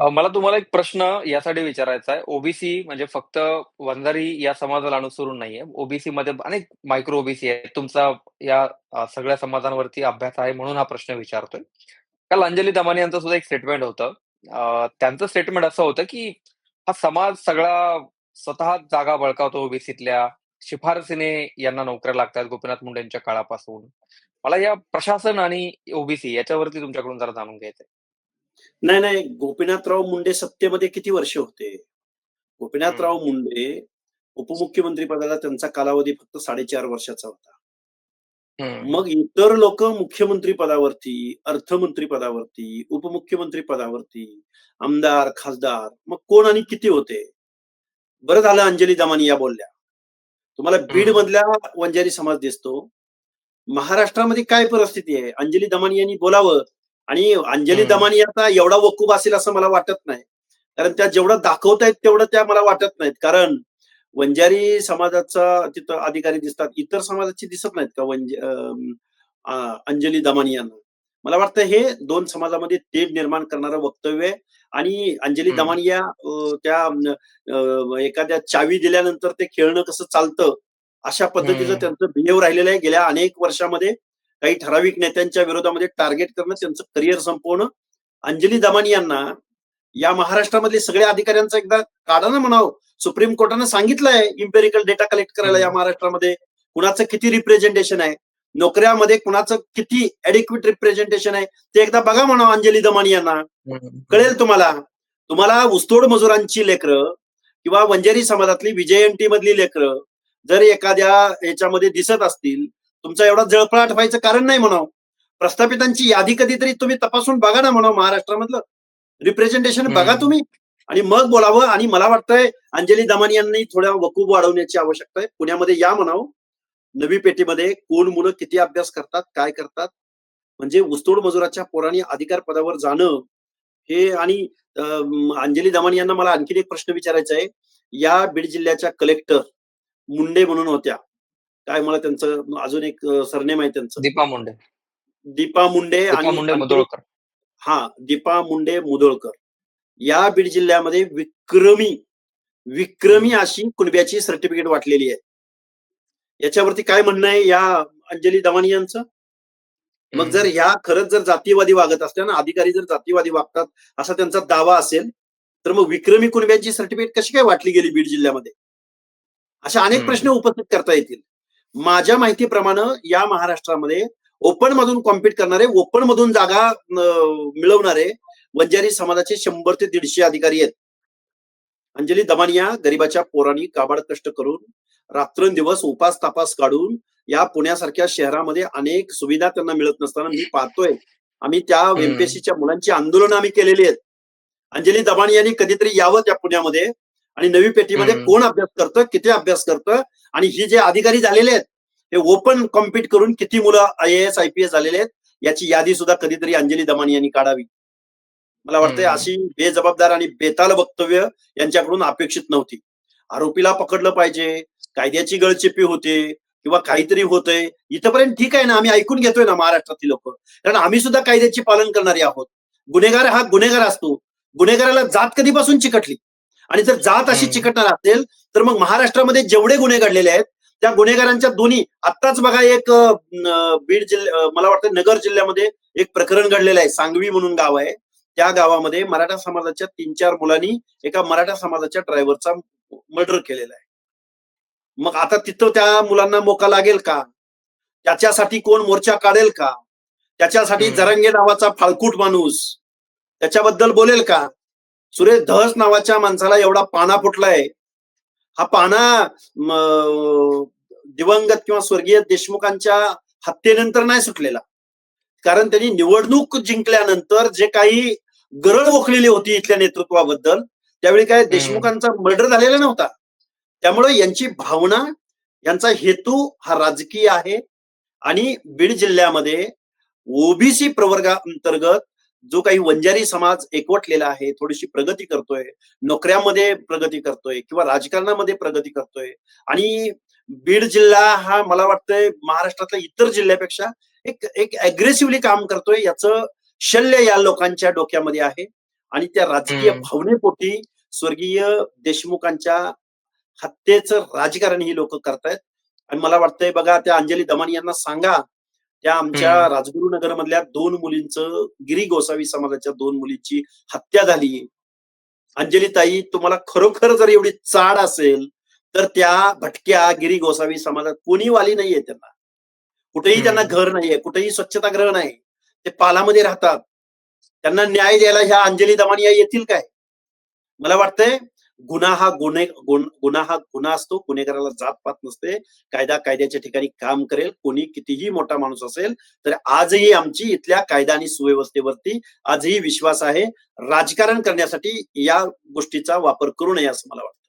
अ, मला तुम्हाला एक प्रश्न यासाठी विचारायचा आहे. ओबीसी म्हणजे फक्त वंजारी या समाजाला अनुसरून नाहीये. ओबीसीमध्ये अनेक मायक्रो ओबीसी आहेत. तुमचा या अ, सगळ्या समाजांवरती अभ्यास आहे म्हणून हा प्रश्न विचारतोय. काल अंजली दमानी यांचं सुद्धा एक स्टेटमेंट होतं. अ, त्यांचं स्टेटमेंट असं होतं, की हा समाज सगळा स्वतः जागा बळकावतो ओबीसीतल्या. शिफारसीने यांना नोकऱ्या लागतात गोपीनाथ मुंडेंच्या काळापासून. मला या प्रशासन आणि ओबीसी याच्यावरती तुमच्याकडून जरा जाणून घ्यायचंय. नाही, नाही. गोपीनाथराव मुंडे सत्तेमध्ये किती वर्ष होते? गोपीनाथराव मुंडे उपमुख्यमंत्री पदाला त्यांचा कालावधी फक्त 4.5 वर्षाचा होता. मग इतर लोकं मुख्यमंत्री पदावरती, अर्थमंत्री पदावरती, उपमुख्यमंत्री पदावरती, आमदार, खासदार मग कोण आणि किती होते? बरं झालं अंजली दमानी या बोलल्या. तुम्हाला हं. बीडमधला वंजारी समाज दिसतो. महाराष्ट्रामध्ये काय परिस्थिती आहे? अंजली दमानी यांनी बोलावं आणि अंजली. दमानी आता एवढा वकूफ असेल असं मला वाटत नाही. कारण त्या जेवढं दाखवतायत तेवढं त्या मला वाटत नाहीत. कारण वंजारी समाजाचा तिथं अधिकारी दिसतात. इतर समाजाचे दिसत नाहीत का वंज अंजली दमानी यांना? मला वाटतं हे 2 समाजामध्ये तेढ निर्माण करणारं वक्तव्य आहे आणि अंजली. दमानी या अ, त्या एखाद्या चावी दिल्यानंतर ते खेळणं कसं चालतं, अशा पद्धतीचं. त्यांचं बिहेव राहिलेलं आहे. गेल्या अनेक वर्षामध्ये काही ठराविक नेत्यांच्या विरोधामध्ये टार्गेट करणं, त्यांचं करिअर संपवणं. अंजली दमानी यांना या महाराष्ट्रामधले सगळ्या अधिकाऱ्यांचा एकदा काढा ना म्हणावं. सुप्रीम कोर्टानं सांगितलंय इम्पेरिकल डेटा कलेक्ट करायला या. महाराष्ट्रामध्ये. कुणाचं किती रिप्रेझेंटेशन आहे. नोकऱ्यामध्ये कुणाचं किती ॲडिक्वेट रिप्रेझेंटेशन आहे. ते एकदा बघा म्हणावं अंजली दमानी यांना. कळेल तुम्हाला. तुम्हाला ऊसतोड मजुरांची लेकरं किंवा वंजारी समाजातली व्ही मधली लेकरं जर एखाद्या ह्याच्यामध्ये दिसत असतील, तुमचा एवढा जळफळाट व्हायचं कारण नाही म्हणावं. प्रस्थापितांची यादी कधीतरी तुम्ही तपासून बघा ना म्हणावं महाराष्ट्रामधलं. रिप्रेझेंटेशन बघा. तुम्ही आणि मग बोलावं आणि मला वाटतंय अंजली दमानी यांनी थोड्या वकूफ वाढवण्याची आवश्यकता आहे. पुण्यामध्ये या म्हणावं. नवी पेठेमध्ये कोण मुलं किती अभ्यास करतात, काय करतात. म्हणजे ऊसतोड मजुराच्या पोरांनी अधिकार पदावर जाणं हे आणि अंजली दमानी यांना मला आणखीन एक प्रश्न विचारायचा आहे. या बीड जिल्ह्याच्या कलेक्टर मुंडे म्हणून होत्या. काय मला त्यांचं अजून एक सरनेम आहे त्यांचं. दीपा मुंडे. दीपा मुंडे आणि मुंडे. हां, दीपा मुंडे मुधोळकर. या बीड जिल्ह्यामध्ये विक्रमी, विक्रमी. अशी कुणब्याची सर्टिफिकेट वाटलेली आहे. याच्यावरती काय म्हणणं आहे या अंजली दमानी यांचं? मग जर. ह्या खरंच जर जातीयवादी वागत असल्या ना, अधिकारी जर जातीयवादी वागतात असा त्यांचा दावा असेल, तर मग विक्रमी कुणब्यांची सर्टिफिकेट कशी काय वाटली गेली बीड जिल्ह्यामध्ये? असे अनेक प्रश्न. उपस्थित करता येतील. माझ्या माहितीप्रमाणे या महाराष्ट्रामध्ये ओपन मधून कॉम्पीट करणारे, ओपन मधून जागा मिळवणारे वंजारी समाजाचे 100 ते 150 अधिकारी आहेत. अंजली दमानिया गरिबाच्या पोरांनी काबाड कष्ट करून, रात्रंदिवस उपास-तापास काढून या पुण्यासारख्या शहरामध्ये अनेक सुविधा त्यांना मिळत नसताना मी पाहतोय. आम्ही त्या हं. एम मुलांची आंदोलनं आम्ही केलेली आहेत. अंजली दबाणी यांनी कधीतरी यावं त्या पुण्यामध्ये आणि नवी पेठीमध्ये हं. कोण अभ्यास करतं, किती अभ्यास करतं आणि ही जे अधिकारी झालेले आहेत, हे ओपन कॉम्पीट करून किती मुलं आय-ए-एस, आय-पी-एस झालेले आहेत, याची यादी सुद्धा कधीतरी अंजली दमानी यांनी काढावी. मला वाटतंय. अशी बेजबाबदार आणि बेताल वक्तव्य यांच्याकडून अपेक्षित नव्हती. आरोपीला पकडलं पाहिजे, कायद्याची गळचेपी होते किंवा काहीतरी होतंय. इथपर्यंत ठीक आहे ना, आम्ही ऐकून घेतोय ना महाराष्ट्रातली लोकं. कारण आम्ही सुद्धा कायद्याचे पालन करणारे आहोत. गुन्हेगार हा गुन्हेगार असतो. गुन्हेगाराला जात कधीपासून चिकटली? आणि जर जात अशी. चिकटणार असेल, तर मग महाराष्ट्रामध्ये जेवढे गुन्हे घडलेले आहेत, त्या गुन्हेगारांच्या दोन्ही आत्ताच बघा एक बीड जिल्हा मला वाटतं नगर जिल्ह्यामध्ये एक प्रकरण घडलेलं आहे. सांगवी म्हणून गाव आहे. त्या गावामध्ये मराठा समाजाच्या 3-4 मुलांनी एका मराठा समाजाच्या ड्रायव्हरचा मर्डर केलेला आहे. मग आता तिथं त्या मुलांना मोका लागेल का? त्याच्यासाठी कोण मोर्चा काढेल का? त्याच्यासाठी. जरांगे नावाचा फाळकूट माणूस त्याच्याबद्दल बोलेल का? सुरेश धस नावाच्या माणसाला एवढा पाना फुटलाय. हा पाना दिवंगत किंवा स्वर्गीय देशमुखांच्या हत्येनंतर नाही सुटलेला. कारण त्यांनी निवडणूक जिंकल्यानंतर जे काही गरळ ओकलेली होती इथल्या नेतृत्वाबद्दल, त्यावेळी काय. देशमुखांचा मर्डर झालेला नव्हता. त्यामुळे यांची भावना, यांचा हेतू हा राजकीय आहे आणि बीड जिल्ह्यामध्ये ओबीसी प्रवर्गाअंतर्गत जो काही वंजारी समाज एकवटलेला आहे, थोडीशी प्रगती करतोय, नोकऱ्यामध्ये प्रगती करतोय किंवा राजकारणामध्ये प्रगती करतोय आणि बीड जिल्हा हा मला वाटतंय महाराष्ट्रातल्या इतर जिल्ह्यापेक्षा एक एक अग्रेसिव्हली काम करतोय याचं शल्य या लोकांच्या डोक्यामध्ये आहे आणि त्या राजकीय. भावनेपोटी स्वर्गीय देशमुखांच्या हत्येचं राजकारण ही लोक करतायत आणि मला वाटतंय बघा त्या अंजली दमानी यांना सांगा त्या आमच्या. राजगुरुनगर मधल्या दोन मुलींचं गिरी गोसावी समाजाच्या दोन मुलींची हत्या झाली. अंजली ताई तुम्हाला खरोखर जर एवढी चाड असेल तर त्या भटक्या गिरी गोसावी समाजात कोणी वाली नाहीये त्यांना. कुठेही त्यांना. घर नाहीये कुठेही स्वच्छतागृह नाही. ते पालामध्ये राहतात. त्यांना न्याय द्यायला ह्या अंजली दमानी या येतील काय? मला वाटतंय गुन्हा हा गुन्हे गुन्हा हा गुन्हा असतो. गुन्हेगाराला जात पात नसते. कायदा कायद्याच्या ठिकाणी काम करेल. कोणी कितीही मोठा माणूस असेल तर आजही आमची इथल्या कायदा आणि सुव्यवस्थेवरती आजही विश्वास आहे. राजकारण करण्यासाठी या गोष्टीचा वापर करू नये असं मला वाटतं.